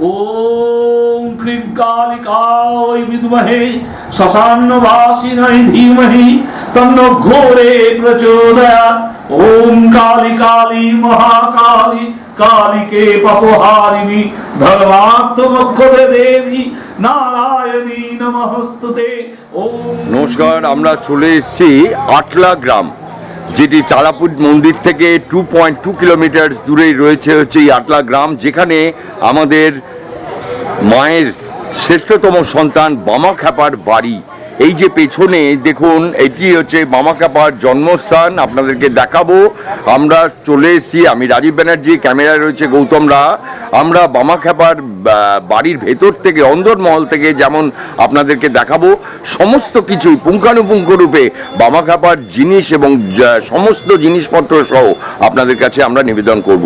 ওম ক্রিং কালিকায় বিদ্মহে শ্মশান্নবাসিনায় ধীমহি, তন্ন ঘোরে প্রচোদয়াৎ ওম কালি কালি মহাকালি, কালিকে পপহারিণী ধর্মাত্মক্ষরে দেবী, নারায়ণী নমস্তুতে। ওম নমস্কার, আমরা চলে এসেছি আটলা গ্রাম। যেটি তারাপুর মন্দির থেকে টু পয়েন্ট টু কিলোমিটার দূরেই রয়েছে হচ্ছে এই আটলা গ্রাম, যেখানে আমাদের মায়ের শ্রেষ্ঠতম সন্তান বামা খ্যাপার বাড়ি। এই যে পেছনে, দেখুন, এটি হচ্ছে মামা খ্যাপার জন্মস্থান, আপনাদেরকে দেখাবো। আমরা চলে এসেছি, আমি রাজীব ব্যানার্জি, ক্যামেরায় রয়েছে গৌতম রা আমরা বামা খ্যাপার বাড়ির ভেতর থেকে, অন্দরমহল থেকে যেমন আপনাদেরকে দেখাবো, সমস্ত কিছুই পুঙ্খানুপুঙ্খ রূপে বামা খ্যাপার জিনিস এবং সমস্ত জিনিসপত্র সহ আপনাদের কাছে আমরা নিবেদন করব।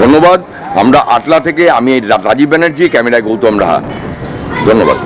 ধন্যবাদ। আমরা আটলা থেকে আমি রাজীব ব্যানার্জি, ক্যামেরায় গৌতম রাহা। ধন্যবাদ।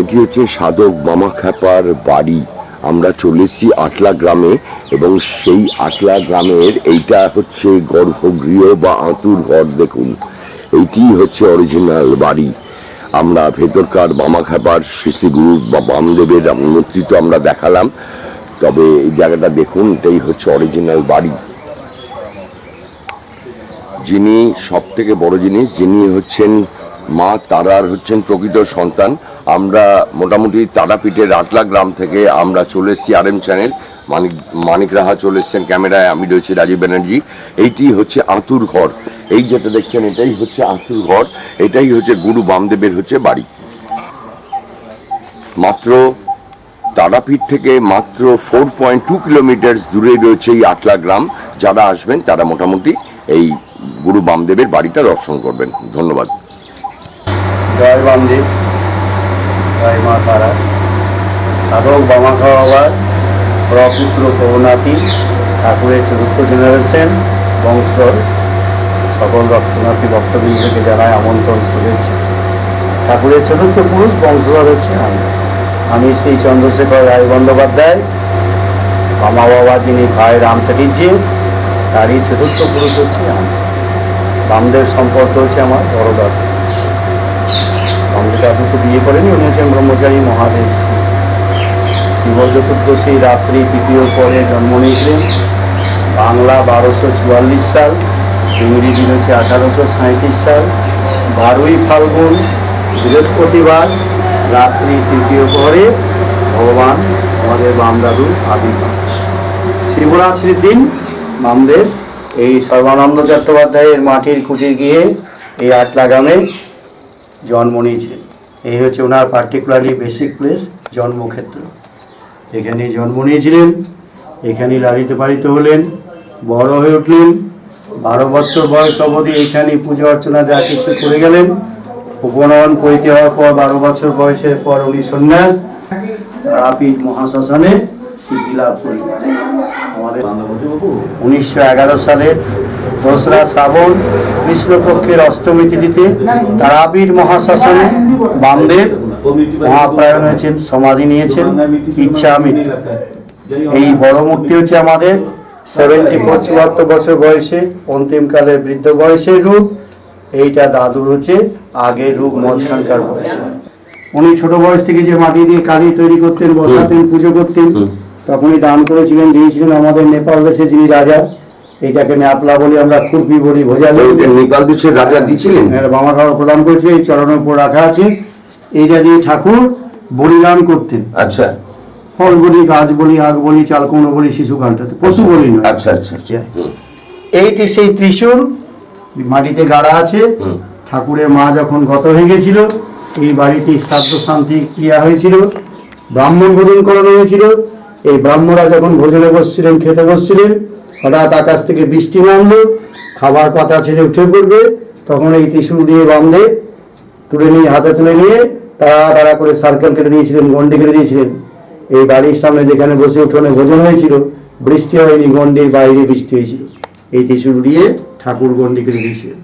এটি হচ্ছে সাধক মামা খ্যাপার বাড়ি। আমরা চলে এসেছি আটলা গ্রামে এবং সেই আটলা গ্রামের এইটা হচ্ছে গর্ভগৃহ বা আঁতুর ঘর দেখুন। এইটি হচ্ছে অরিজিনাল বাড়ি। আমরা ভেতরকার মামা খ্যাপার গুরু বা বামদেবের মূর্তি তো আমরা দেখালাম। তবে এই জায়গাটা দেখুন, এটাই হচ্ছে অরিজিনাল বাড়ি। যিনি সব থেকে বড় জিনিস, যিনি হচ্ছেন মা, তারার হচ্ছেন প্রকৃত সন্তান। আমরা মোটামুটি তারাপীঠের আটলা গ্রাম থেকে আমরা চলে এসেছি আর এম চ্যানেল মানিক মানিক রাহা চলে এসছেন ক্যামেরায়, আমি রয়েছি রাজীব ব্যানার্জি। এইটি হচ্ছে আঁতুর ঘর। এই যেটা দেখছেন, এটাই হচ্ছে আঁতুর ঘর। এটাই হচ্ছে গুরু বামদেবের হচ্ছে বাড়ি। মাত্র তারাপীঠ থেকে মাত্র ফোর পয়েন্ট টু কিলোমিটার দূরে রয়েছে এই আটলা গ্রাম। যারা আসবেন, তারা মোটামুটি এই গুরু বামদেবের বাড়িটা দর্শন করবেন। ধন্যবাদ। জয় বামদেব। জয় মা তারা সাধক বামাখা বাবার প্রপুত্র করুণাতি ঠাকুরের চতুর্থ জেনারেশন বংশর সকল দর্শনার্থী ভক্তবৃন্দকে জানায় আমন্ত্রণ, শুভেচ্ছা। ঠাকুরের চতুর্থ পুরুষ বংশধর হচ্ছে আমি। আমি শ্রী চন্দ্রশেখর রায় বন্দ্যোপাধ্যায়। বামা বাবা যিনি ভাই রাম চ্যাটার্জি, তারই চতুর্থ পুরুষ হচ্ছে আমি। বামদেব সম্পর্ক হচ্ছে আমার বড় দাদা। আমাদের আপনি তো বিয়ে করেনি উনি হচ্ছেন ব্রহ্মচারী মহাদেব সিং শিব চতুর্দশী রাত্রি তৃতীয় পরে জন্ম নিয়েছিলেন। বাংলা বারোশো চুয়াল্লিশ সাল, ইংরেজি দিন হচ্ছে আঠারোশো সাঁত্রিশ সাল। বারোই ফাল্গুন, বৃহস্পতিবার, রাত্রি তৃতীয় পরে ভগবান আমাদের বাম দাদু আবির্ভাব। শিবরাত্রির দিন বামদেব এই সর্বানন্দ চট্টোপাধ্যায়ের মাটির কুটির গিয়ে এই আটলা গ্রামে জন্ম নিয়েছিলেন এই হচ্ছে ওনার পার্টিকুলারলি বেসিক প্লেস জন্মক্ষেত্র। এখানে জন্ম নিয়েছিলেন এখানে লালিত পালিত হলেন বড় হয়ে উঠলেন বারো বছর বয়স অবধি এখানে পুজো অর্চনা যা কিছু করে গেলেন উপনয়ন পৈতে হওয়ার পর বারো বছর বয়সের পর উনি সন্ন্যাস তারাপীঠ মহাশ্মশানে সিদ্ধি লাভ করলেন। আমাদের উনিশশো এগারো সালের দোসরা শ্রাবণ কৃষ্ণপক্ষের অষ্টমী তিথিতে তারাপীঠ মহাশ্মশানে বামদেব মহাপ্রায়ণ হয়েছেন সমাধি নিয়েছেন ইচ্ছা মৃত্যু এই বড় মূর্তি হচ্ছে আমাদের সেভেন্টি ফোর চুয়াত্তর বছর বয়সে অন্তিমকালের বৃদ্ধ বয়সের রূপ। এইটা দাদুর হচ্ছে আগের রূপ মঝখানকার বয়সে। উনি ছোট বয়স থেকে যে মাটি দিয়ে কালি তৈরি করতেন বসাতেন পুজো করতেন তখনই দান করেছিলেন দিয়েছিলেন আমাদের নেপাল দেশে যিনি রাজা এইটাকে ন্যাপলা বলি আমরা খুরপি বলি ভোজালি নেপাল দেশের রাজা দিয়েছিলেন বামা খাওয়া প্রদান করেছে এই চরণের উপর রাখা আছে। এইটা দিয়ে ঠাকুর বলিদান করতেন। আচ্ছা। ফল বলি গাছ বলি আগ বলি চাল কুমড়ো বলি শিশু কান্টাতে পশু বলি নয়। আচ্ছা আচ্ছা আচ্ছা। এইটি সেই ত্রিশূল মাটিতে গাড়া আছে। ঠাকুরের মা যখন গত হয়ে গেছিল এই বাড়িটি শ্রাদ্ধ শান্তি ক্রিয়া হয়েছিল ব্রাহ্মণ ভোজন করানো হয়েছিল। এই ব্রাহ্মণরা যখন ভোজনে বসছিলেন খেতে বসছিলেন হঠাৎ আকাশ থেকে বৃষ্টি নামলো, খাবার পাতা ছেড়ে উঠে পড়বে, তখন এই ত্রিশূল দিয়ে বান্ধে তুলে নিয়ে, হাতে তুলে নিয়ে তারা তাড়া করে সার্কেল কেটে দিয়েছিলেন, গন্ডি কেটে দিয়েছিলেন। এই বাড়ির সামনে যেখানে বসে উঠোনে ভোজন হয়েছিল, বৃষ্টি হয়নি, গন্ডির বাইরে বৃষ্টি হয়েছিল। এই ত্রিশূল দিয়ে ঠাকুর গন্ডি কেটে দিয়েছিলেন।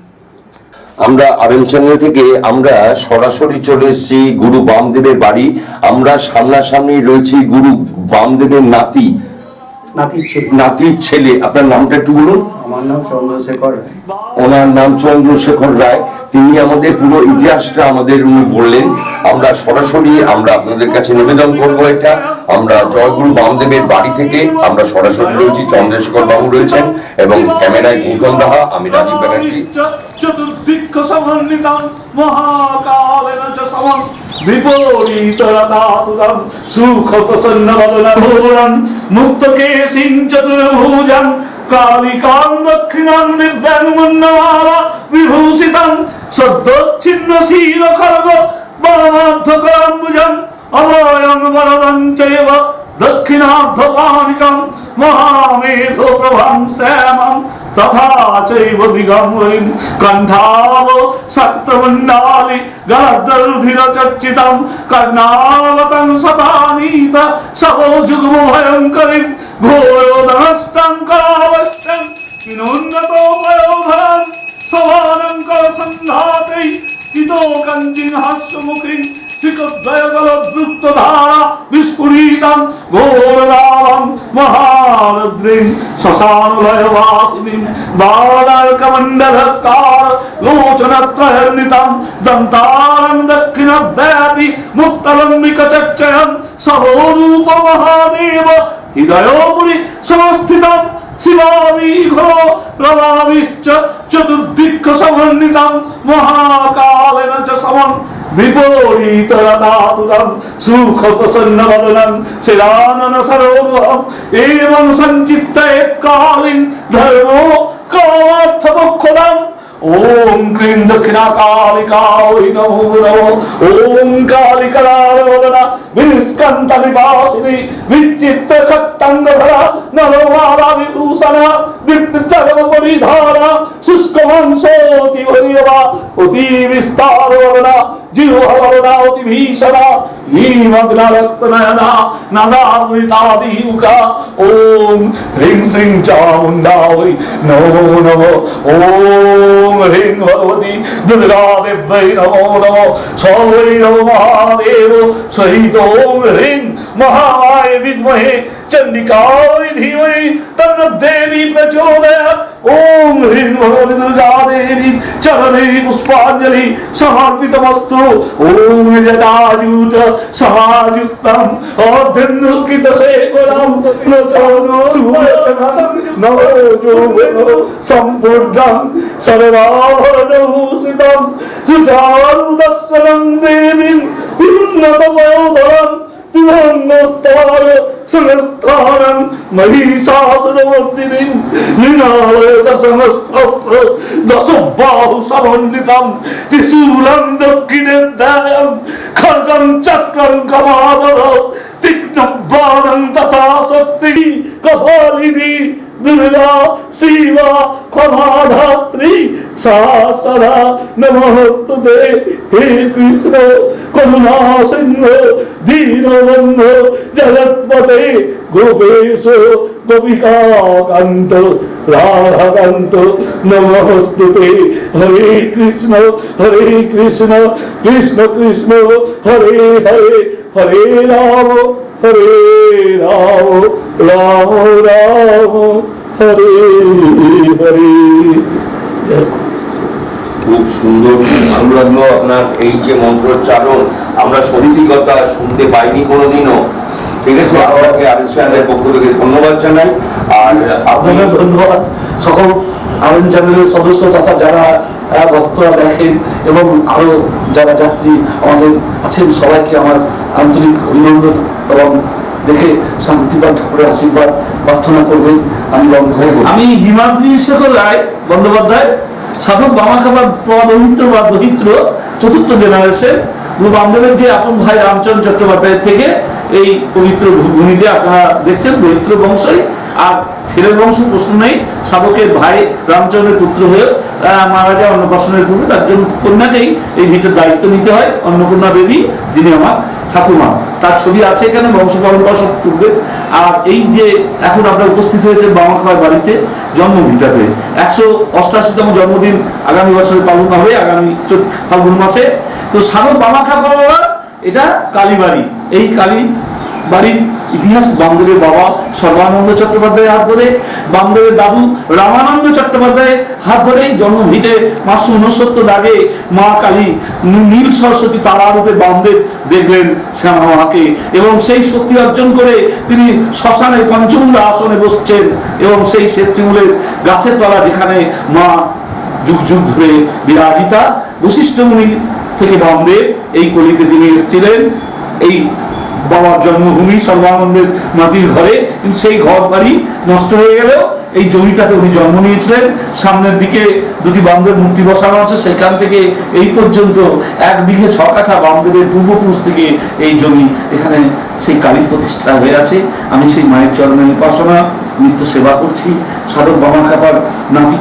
আমরা আরএম চ্যানেল থেকে আমরা সরাসরি চলে এসেছি গুরু বামদেবের বাড়ি। আমরা সামনাসামনি রয়েছি গুরু বামদেবের নাতি। নাতির ছেলে। নাতির ছেলে। আপনার নামটা একটু বলুন। আমার নাম চন্দ্রশেখর ওনার নাম চন্দ্রশেখর রায়। তিনি আমাদের পুরো ইতিহাসটা আমাদের উনি বললেন। আমরা সরাসরি আমরা আপনাদের কাছে নিবেদন করব এটা। আমরা জয়গুরু বামদেবের বাড়ি থেকে আমরা সরাসরি রয়েছি। চন্দ্রশেখর বাবু রয়েছেন এবং ক্যামেরায় গৌতম রাহা আমি রাজীব ব্যানার্জি। চতুর্দিক্ষ সমন্বিতম মহাকালেন বিপরীতরতাতুরম সুখ প্রসন্ন বদনভূরম মুক্ত কেশিং চতুর্ভুজম কালিকাং দক্ষিণাং দিব্যাং মুন্নমালা বিভূষিতম সদ্যশ্চিন্ন শীল খর্গ বরমার্ধকরাম্বুজম অভয়ং বরদং চৈব দক্ষিণার্ধপানিকম মহামেঘ প্রভাং শ্যামম तथा चैव दिगम्बरिं कण्ठाव सप्तमण्डालि गदर्भिरचर्चितं कर्णावतं सतानीत सवो जुगुभयङ्करिं घोरोदनष्टं करावश्यं किनुन्नतो वयोभरन् स्वभानं करसन्धातै इतो कञ्चिन् हस्तमुखिं কঞ্চিন হাস্যমুখী শিখদ্বয়গলদ্রুপ্তধারা বিস্ফুরিতং ঘোররাবং মহারদ্রিং শ্মশানলয়বাসিনীং বালার্কমণ্ডলকার লোচনত্রহর্নিতং দন্তারং দক্ষিণদ্বয়াপি মুক্তলম্বিকচক্ষয়ং সহরূপ মহাদেব হৃদয়োপুরি সংস্থিতং শিবামিঘো প্রভাবিশ্চ চতুর্দিক্ষ মহাকালেন বিপরীতরতাতুরম সুখ প্রসন্ন বদনম শিরানন সরোবহম এবং সঞ্চিত্তয়েৎকালীন ধর্ম কামার্থমক্ষদম ওম ক্লীম দক্ষিণা কালিকা ওই নমো নমো ওম কালিকারাবদনা বিনিষ্কান্ত নিবাসিনী বিচিত্র খট্টাঙ্গধরা নরমালা বিভূষণ দীপ্ত চরম পরিধারা শুষ্ক মাংসোতি ভৈরবা অতি বিস্তার বদনা জিহ্ববদনা অতি ভীষণা ভীমগ্ন রক্তনয়না নাদামৃতাদিমুখা ওম হ্রিং শ্রীং চামুণ্ডায় নমো নমো ওম হ্রিং ভগবতী দুর্গা দেব্যৈ নমো নমো সর্বৈ নমো মহাদেব সহিত ওম হ্রিং মহামায় বিদ্মহে চণ্ডিকায় ধীমহি ओम ह्रीं भगवती देवी चरणे पुष्पांजलि, समर्पितमस्तु। ओम जटाजूत समायुक्तम औधनुकित सेवनम नचनो सुवचनम नवजो सुचारु सर्वाभरणभूषितं सुचारुदर्शनं देवीं उन्नतवयोधरम् সর্বাভরণভূষিতম সুচারুদর্শনম দেবীম বিন্নতময়োধরম ত্রিভঙ্গস্তার সংস্থানম মহিষাসুরমর্দিনীম লীলায়ত সমস্তস্য দশবাহু সমন্বিতম ত্রিশূলম দক্ষিণে দায়ম খর্গম চক্রম কমাদর তীক্ষ্ণ বাণং তথা শক্তি কপালিনী দুর্গা শিবা ক্ষমাধাত্রী শাসরা নমস্তুতে হে কৃষ্ণ করুণা সিংহ দীনবন্ধ জগৎপতে গোপেশ গোপিকাকান্ত রাধাকান্ত নমস্তুতে হরে কৃষ্ণ হরে কৃষ্ণ কৃষ্ণ কৃষ্ণ হরে হরে হরে রাম হরে রাম রাম রাম হরে হরে। খুব সুন্দর ভালো লাগল আপনার এই যে মন্ত্রোচ্চারণ আমরা সত্যিকতা শুনতে পাইনি কোনোদিনও। ঠিক আছে আপনাকে আরএস চ্যানেলের পক্ষ থেকে ধন্যবাদ জানাই। আর আপনি আপনাকে ধন্যবাদ। সকল আনন্দ চ্যানেলের সদস্য তথা যারা ভক্তরা দেখেন এবং আরও যারা যাত্রী আমাদের আছেন, সবাইকে আমার আন্তরিক অভিনন্দন এবং দেখে শান্তিপাল ঠাকুরের আশীর্বাদ, প্রার্থনা করবেন। আমি আমি হিমাদ্রি শেখর রায় বন্দ্যোপাধ্যায়, সাধক বামা খাবার পদহিত্র বা দহিত্র চতুর্থ জেনারেশন গুরু বামদেবের যে আপন ভাই রামচন্দ্র চট্টোপাধ্যায়ের থেকে এই পবিত্র ভূমিতে আপনারা দেখছেন দরিদ্র বংশই। আর ছেলের বংশ প্রশ্ন নেই, সাধকের ভাই রামচন্দ্রের পুত্র হয়ে মারা যায় অন্নপ্রাশনের পূর্বে, তার জন্য কন্যাকেই এই ভিটের দায়িত্ব নিতে হয়, অন্নপূর্ণা দেবী, যিনি আমার ঠাকুমা তার ছবি আছে এখানে, বংশ পরম্পরা সব তুলবে। আর এই যে এখন আপনার উপস্থিত হয়েছে বামা খাবার বাড়িতে, জন্মভিটাতে, একশো অষ্টাশিতম জন্মদিন আগামী বছরে পালন হবে, আগামী ফাল্গুন মাসে। তো সাধক বামা খাবার এটা কালীবাড়ি। এই কালী বাড়ির ইতিহাস, বামদেবের বাবা সর্বানন্দ চট্টোপাধ্যায়ের হাত ধরে, বামদেবের দাদু রামানন্দ চট্টোপাধ্যায়ের হাত ধরে জন্মভিটে পাঁচশো উনসত্তর আগে মা কালী নীল সরস্বতী তারা রূপে বামদেব দেখলেন শ্যামা মাকে এবং সেই শক্তি অর্জন করে তিনি শ্মশানে পঞ্চমুণ্ড আসনে বসছেন এবং সেই শেষমূলের গাছের তলা যেখানে মা যুগ যুগ ধরে বিরাজিতা, বশিষ্ঠ থেকে বামদেব এই কলিতে তিনি এসেছিলেন। এই বাবার জন্মভূমি সর্বানন্দের মাটির ঘরে, সেই ঘর বাড়ি নষ্ট হয়ে গেলেও এই জমিটাতে উনি জন্ম নিয়েছিলেন। সামনের দিকে দুটি বামদেব মূর্তি বসানো আছে, সেখান থেকে এই পর্যন্ত এক বিঘে ছ কাঠা বামদেবের পূর্বপুরুষ থেকে এই জমি এখানে সেই কালী প্রতিষ্ঠা হয়ে আছে। আমি সেই মায়ের চরণের উপাসনা, নিত্য সেবা করছি। সাধক বামা খাপার নাতি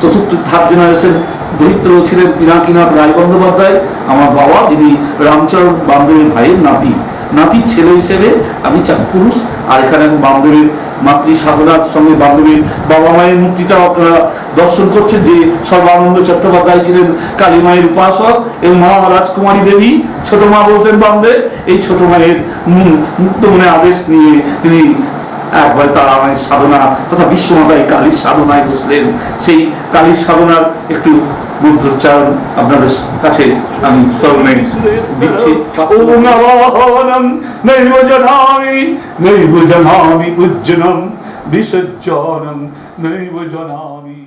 চতুর্থ থার্ড জেনারেশন দরিদ্র ছিলেন পিনাকিনাথ রায় বন্দ্যোপাধ্যায় আমার বাবা, যিনি রামচরণ বামদেবের ভাইয়ের নাতি। নাতির ছেলে হিসেবে আমি চার পুরুষ আর এখানে আমি বামদেবের মাতৃ সাধনার সঙ্গে বামদেবের বাবা মায়ের মূর্তিটাও আপনারা দর্শন করছেন যে সর্বানন্দ চট্টোপাধ্যায় ছিলেন কালী মায়ের উপাসক এবং মা রাজকুমারী দেবী, ছোট মা বলতেন বামদেব এই ছোট মায়ের মুক্ত মনে আদেশ নিয়ে তিনি একবার তারা আমায় সাধনা তথা বিশ্বমাতায় কালীর সাধনায় বসলেন। সেই কালীর সাধনার একটু বুদ্ধোচ্চারণ আপনাদের কাছে আমি স্মরণে দিচ্ছি। নৈব জনামি নৈব জানামি পূজ্যনম বিসজ্জনম নৈব জানামি।